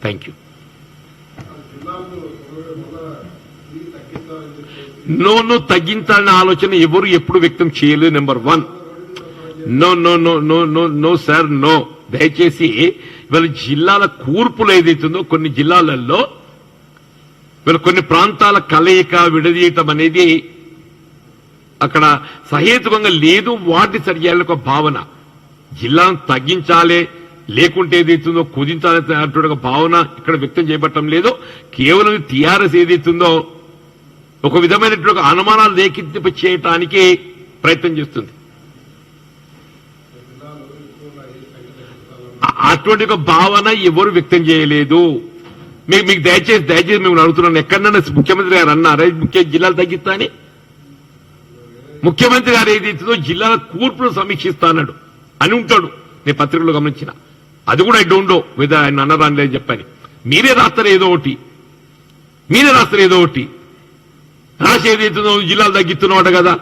Thank you no no తగ్గించాలనే ఆలోచన ఎవరు ఎప్పుడు వ్యక్తం చేయలేదు number one no no no no no no sir no దయచేసి వీళ్ళ జిల్లాల కూర్పులు ఏదైతుందో కొన్ని జిల్లాలలో వీళ్ళ కొన్ని ప్రాంతాల కలయిక విడదీయటం అనేది అక్కడ సహేతుకంగా లేదు వాటి సరిచేయాలని ఒక భావన. జిల్లాను తగ్గించాలి లేకుంటే ఏదైతుందో కుదించాలి అటువంటి భావన ఇక్కడ వ్యక్తం చేయబట్టం లేదు. కేవలం టీఆర్ఎస్ ఏదైతుందో ఒక విధమైనటువంటి అనుమానాలు రేకెత్తింప చేయటానికి ప్రయత్నం చేస్తుంది. అటువంటి ఒక భావన ఎవరు వ్యక్తం చేయలేదు. మీకు మీకు దయచేసి దయచేసి మేము అడుగుతున్నాను. ఎక్కడన్నా ముఖ్యమంత్రి గారు అన్నారా? ముఖ్య జిల్లాలు తగ్గిస్తా అని ముఖ్యమంత్రి గారు ఏదైతుందో జిల్లాల కూర్పును సమీక్షిస్తానడు అని ఉంటాడు. నేను పత్రికలో గమనించిన. అది కూడా ఐ డోంట్ నో విత్ ఆయన అన్నదాని లేదు చెప్పని. మీరే రాస్తారు ఏదో ఒకటి. మీరే రాస్తారు ఏదో ఒకటి. రాసి ఏదైతుందో జిల్లాలు తగ్గిస్తున్నావాడు కదా.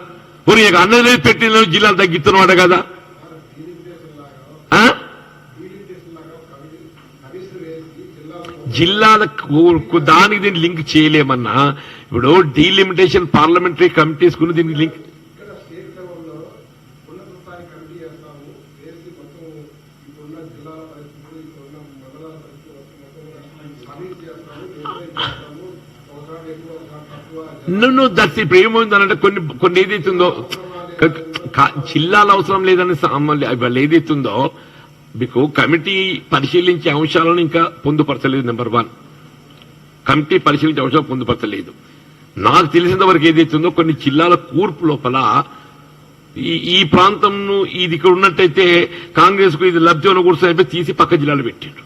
పోనీ అన్నది లేదు పెట్టిన జిల్లాలు తగ్గిస్తున్నావాడు కదా. ఆ? జిల్లాల దానికి దీన్ని లింక్ చేయలేమన్నా? ఇప్పుడు డీలిమిటేషన్ పార్లమెంటరీ కమిటీస్కు దీనికి లింక్ నన్ను దర్శి ఇప్పుడు ఏమైందనంటే కొన్ని కొన్ని ఏదైతుందో జిల్లాల అవసరం లేదని వాళ్ళు ఏదైతుందో మీకు కమిటీ పరిశీలించే అంశాలను ఇంకా పొందుపరచలేదు నెంబర్ వన్. కమిటీ పరిశీలించే అంశాలు పొందుపరచలేదు. నాకు తెలిసినంత వరకు ఏదైతుందో కొన్ని జిల్లాల కూర్పు లోపల ఈ ఈ ప్రాంతంను ఇది ఇక్కడ ఉన్నట్టయితే కాంగ్రెస్కు ఇది లబ్ధి ఉన్న కూర్చొని తీసి పక్క జిల్లాలో పెట్టాడు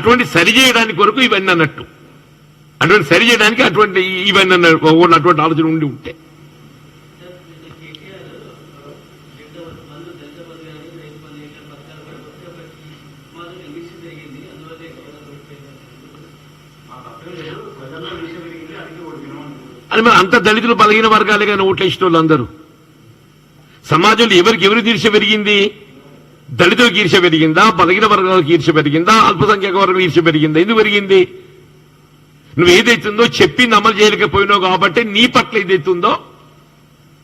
అటువంటి సరి చేయడానికి వరకు ఇవన్నీ అన్నట్టు. అటువంటి సరి చేయడానికి అటువంటి ఇవన్నీ అన్నారు అటువంటి ఆలోచన ఉండి ఉంటే. అని మరి అంత దళితులు బలహీన వర్గాలే కానీ ఓట్లేసిన వాళ్ళు అందరూ సమాజంలో ఎవరికి ఎవరి ఈర్ష పెరిగింది? దళితులకు ఈర్ష పెరిగిందా? బలహీన వర్గాలకు ఈర్ష పెరిగిందా? అల్పసంఖ్యాక వర్గం ఈర్ష పెరిగిందా? ఎందుకు పెరిగింది? నువ్వు ఏదైతుందో చెప్పింది అమలు చేయలేకపోయినావు కాబట్టి నీ పట్ల ఏదైతుందో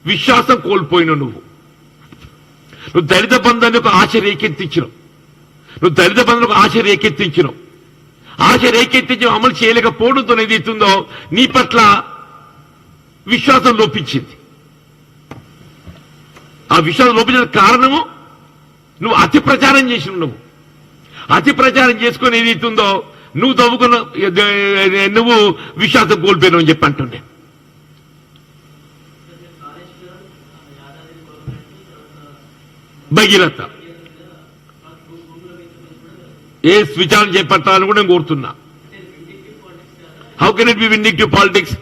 విశ్వాసం కోల్పోయినావు నువ్వు. నువ్వు దళిత బంధాన్ని ఒక ఆశ రేకెత్తించినావు. నువ్వు దళిత బంధాన్ని ఒక ఆశ రేకెత్తించినావు. ఆశ రేకెత్తించి అమలు చేయలేకపోవడంతో ఏదైతుందో నీ పట్ల విశ్వాసం లోపించింది. ఆ విశ్వాసం లోపించిన కారణము నువ్వు అతి ప్రచారం చేసి నువ్వు అతి ప్రచారం చేసుకుని ఏదైతుందో నువ్వు తవ్వుకున్న నువ్వు విశ్వాసం కోల్పోయినావు అని చెప్పి అంటుండే. భగీరథ. ఏ విచారణ చేపట్టాలని కూడా నేను కోరుతున్నా. How can it be vindictive politics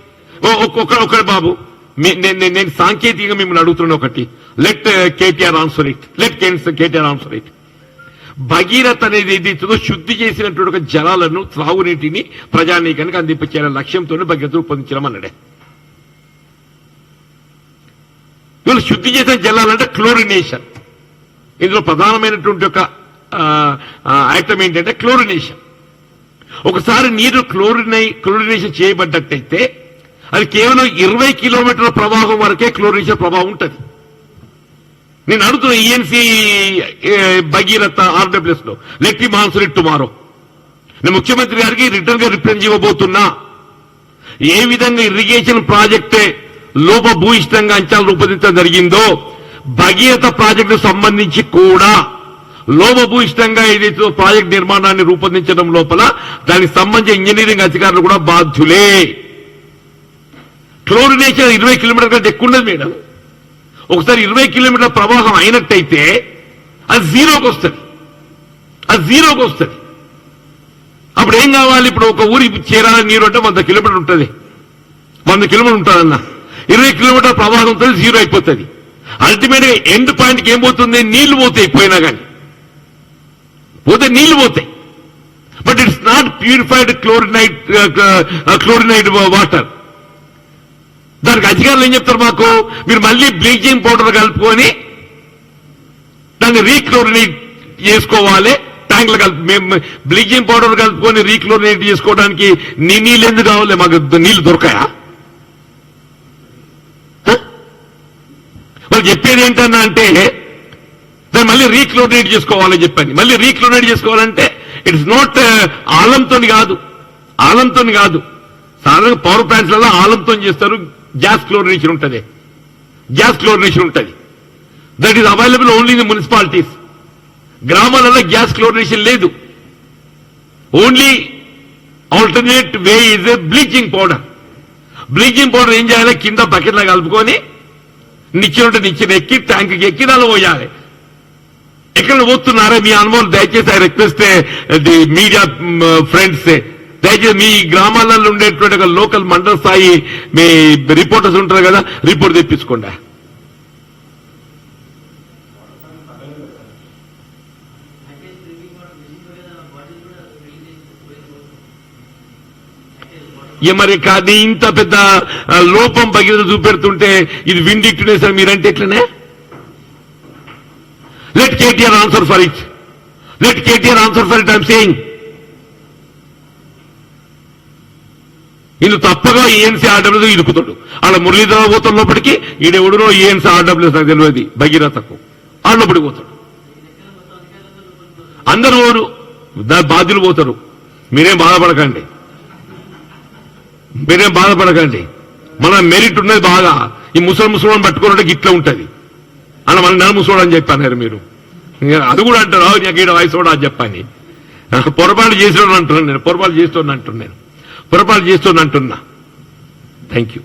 ఒక్కొక్కరు ఒక్క బాబు. నేను నేను- నేను సాంకేతికంగా మిమ్మల్ని అడుగుతున్నా ఒకటి. Let KTR answer it let KTR answer it Bhagiratha అనేది ఏదైతుందో శుద్ధి చేసినటువంటి ఒక జలాలను త్రాగునీటిని ప్రజానీకానికి అందింపచేయాల లక్ష్యంతో భగీరథ రూపొందించడం అన్నాడే. వీళ్ళు శుద్ధి చేసిన జలాలంటే క్లోరినేషన్. ఇందులో ప్రధానమైనటువంటి ఒక ఐటమ్ ఏంటంటే క్లోరినేషన్. ఒకసారి నీరు క్లోరినై క్లోరినేషన్ చేయబడ్డట్టయితే అది కేవలం ఇరవై కిలోమీటర్ల ప్రవాహం వరకే క్లోరినేషన్ ప్రభావం ఉంటుంది. నేను అడుగుతున్నా ENC Bhagiratha ఆర్డబ్ల్యూఎస్లో. Let the answer it tomorrow నేను ముఖ్యమంత్రి గారికి రిటర్న్గా రిప్రజెంట్ ఇవ్వబోతున్నా ఏ విధంగా ఇరిగేషన్ ప్రాజెక్టే లోపభూయిష్టంగా అంచనాలు రూపొందించడం జరిగిందో భగీరథ ప్రాజెక్టు సంబంధించి కూడా లోపభూయిష్టంగా ఏదైతే ప్రాజెక్ట్ నిర్మాణాన్ని రూపొందించడం లోపల దానికి సంబంధించిన ఇంజనీరింగ్ అధికారులు కూడా బాధ్యులే. క్లోరినేషన్ ఇరవై కిలోమీటర్ల కంటే ఎక్కువ ఉండదు మేడం. ఒకసారి ఇరవై కిలోమీటర్ ప్రవాహం అయినట్టయితే అది జీరోకి వస్తుంది. అది జీరోకి వస్తుంది. అప్పుడు ఏం కావాలి? ఇప్పుడు ఒక ఊరికి చేరాలని నీరు అంటే వంద కిలోమీటర్ ఉంటుంది. వంద కిలోమీటర్ ఉంటుందన్న. ఇరవై కిలోమీటర్ ప్రవాహం ఉంటుంది జీరో అయిపోతుంది. అల్టిమేట్గా ఎండ్ పాయింట్కి ఏం పోతుంది? నీళ్ళు పోతాయి పోయినా కానీ పోతే నీళ్ళు పోతాయి. But it's not purified chlorinated chlorinated water దానికి అధికారులు ఏం చెప్తారు మాకు? మీరు మళ్ళీ బ్లీచింగ్ పౌడర్ కలుపుకొని దాన్ని రీక్లోరినేట్ చేసుకోవాలి. ట్యాంకులు కలిపి మేము బ్లీచింగ్ పౌడర్ కలుపుకొని రీక్లోరినేట్ చేసుకోవడానికి నీ నీళ్ళు ఎందుకు కావాలి? మాకు నీళ్ళు దొరకాయా? వాళ్ళు చెప్పేది ఏంటన్నా అంటే దాన్ని మళ్ళీ రీక్లోరినేట్ చేసుకోవాలని చెప్పండి. మళ్ళీ రీక్లోరినేట్ చేసుకోవాలంటే ఇట్స్ నాట్ ఆలంతో కాదు. ఆలంతో కాదు. సాధారణంగా పవర్ ప్లాంట్స్లలో ఆలంతో చేస్తారు. గ్యాస్ క్లోరినేషన్ ఉంటుంది. గ్యాస్ క్లోరినేషన్ ఉంటుంది. That is available only in municipalities గ్రామాలలో గ్యాస్ క్లోరినేషన్ లేదు. Only alternate way is a bleaching powder bleaching powder ఏం చేయాలి? కింద బకెట్లో కలుపుకొని నిచ్చినట్టు ఉంటే నిచ్చెన ఎక్కి ట్యాంక్కి ఎక్కి దానిలో పోయాలి. ఎక్కడ పోతున్నారా మీ అనుభవం దయచేసి I request the media friends దయచేసి మీ గ్రామాలలో ఉండేటువంటి లోకల్ మండల స్థాయి మీ రిపోర్టర్స్ ఉంటారు కదా రిపోర్ట్ తెప్పించుకోండి. మరి కాదు ఇంత పెద్ద లోపం భగీరథ చూపెడుతుంటే ఇది విండిక్టునే సార్ మీరంటే ఎట్లనే? Let KTR answer for it let KTR answer for it I'm saying ఇల్లు తప్పగా ఏఎన్సీ ఆర్డబ్ల్యూ ఇరుకుతాడు. అలా మురళీధర పోతాడు లోపలికి ఈడెవడునో ఏఎన్సీ ఆర్డబ్ల్యూస్ నాకు తెలియదు భగీరథకు. ఆడ లోపలికి పోతాడు. అందరూ ఓరు బాధ్యులు పోతారు. మీరేం బాధపడకండి. మీరేం బాధపడకండి. మన మెరిట్ ఉన్నది బాగా. ఈ ముసలి ముసలం పట్టుకోవడానికి ఇట్లా ఉంటుంది. అలా మన నెల ముసోడు అని చెప్పాను మీరు అది కూడా అంటారు నాకు ఈడ వయసు కూడా అని చెప్పని. పొరపాటు చేసిన అంటున్నాను నేను పొరపాటు చేస్తున్నాను అంటున్నాను నేను. పొరపాటు చేస్తున్నా థ్యాంక్ యూ